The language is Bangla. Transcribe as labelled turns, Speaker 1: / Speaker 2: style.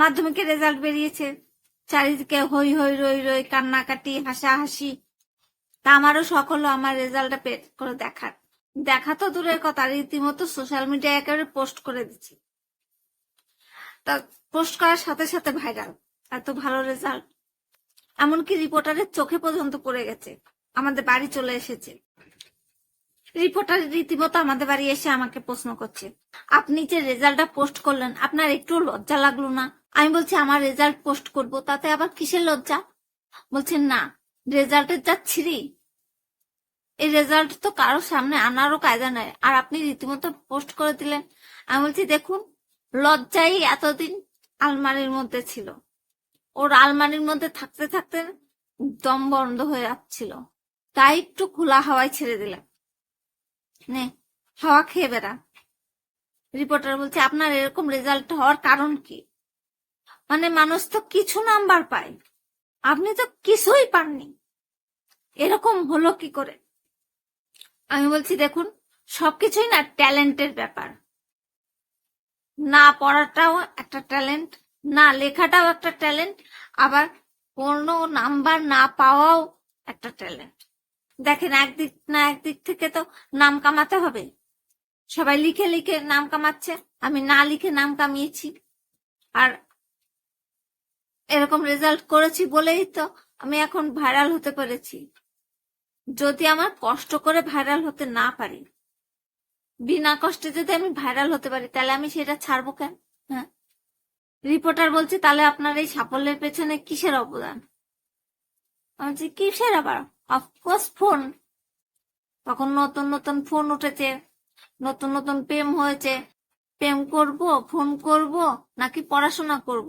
Speaker 1: মাধ্যমিকের রেজাল্ট বেরিয়েছে। চারিদিকে হই হই রই রই কান্নাকাটি, হাসাহাসি। তা আমারও হলো আমার রেজাল্টটা পেট করে দেখার। দেখা তো দূরের কথা, রীতিমতো সোশ্যাল মিডিয়ায় একেবারে পোস্ট করে দিচ্ছি। তা পোস্ট করার সাথে সাথে ভাইরাল এত ভালো রেজাল্ট এমনকি রিপোর্টারের চোখে পর্যন্ত পড়ে গেছে, আমাদের বাড়ি চলে এসেছে। রিপোর্টার রীতিমতো আমাদের বাড়ি এসে আমাকে প্রশ্ন করছে, আপনি যে রেজাল্টটা পোস্ট করলেন, আপনার একটু লজ্জা লাগল না? আমি বলছি, আমার রেজাল্ট পোস্ট করব, তাতে আবার কিসের লজ্জা? বলছেন, না রেজাল্টের যা ছিরি এই রেজাল্ট তো কারও সামনে আনারও কায়দা নাই আর আপনি রীতিমতো পোস্ট করে দিলেন। আমি বলছি, দেখুন, লজ্জাই এতদিন আলমারির মধ্যে ছিল। ওর আলমারির মধ্যে থাকতে থাকতে দম বন্ধ হয়ে যাচ্ছিল। তাই একটু খোলা হাওয়ায় ছেড়ে দিলাম নে, হাওয়া খেয়ে বেড়া। রিপোর্টার বলছে, আপনার এরকম রেজাল্ট হওয়ার কারণ কি? মানে মানুষ তো কিছু নাম্বার পায়। আপনি তো কিছুই পাননি। এরকম হলো কি করে? আমি বলছি, দেখুন, সবকিছুই না ট্যালেন্টের ব্যাপার। না পড়াটাও একটা ট্যালেন্ট, না লেখাটাও একটা ট্যালেন্ট, আবার কোনো নাম্বার না পাওয়াও একটা ট্যালেন্ট। দেখেন, একদিক না একদিক থেকে তো নাম কামাতে হবে। সবাই লিখে লিখে নাম কামাচ্ছে, আমি না লিখে নাম কামিয়েছি। আর এরকম রেজাল্ট করেছি বলেই তো আমি এখন ভাইরাল হতে পেরেছি। যদি আমার কষ্ট করে ভাইরাল হতে না পারি, বিনা কষ্টে যদি আমি ভাইরাল হতে পারি, তাহলে আমি সেটা ছাড়বো কেন? হ্যাঁ? রিপোর্টার বলছে, তাহলে আপনার এই সাফল্যের পেছনে কিসের অবদান? আমি বলছি, কিসের আবার? অফকোর্স ফোন তখন নতুন নতুন ফোন উঠেছে, নতুন নতুন প্রেম হয়েছে। প্রেম করব ফোন করব, নাকি পড়াশোনা করব?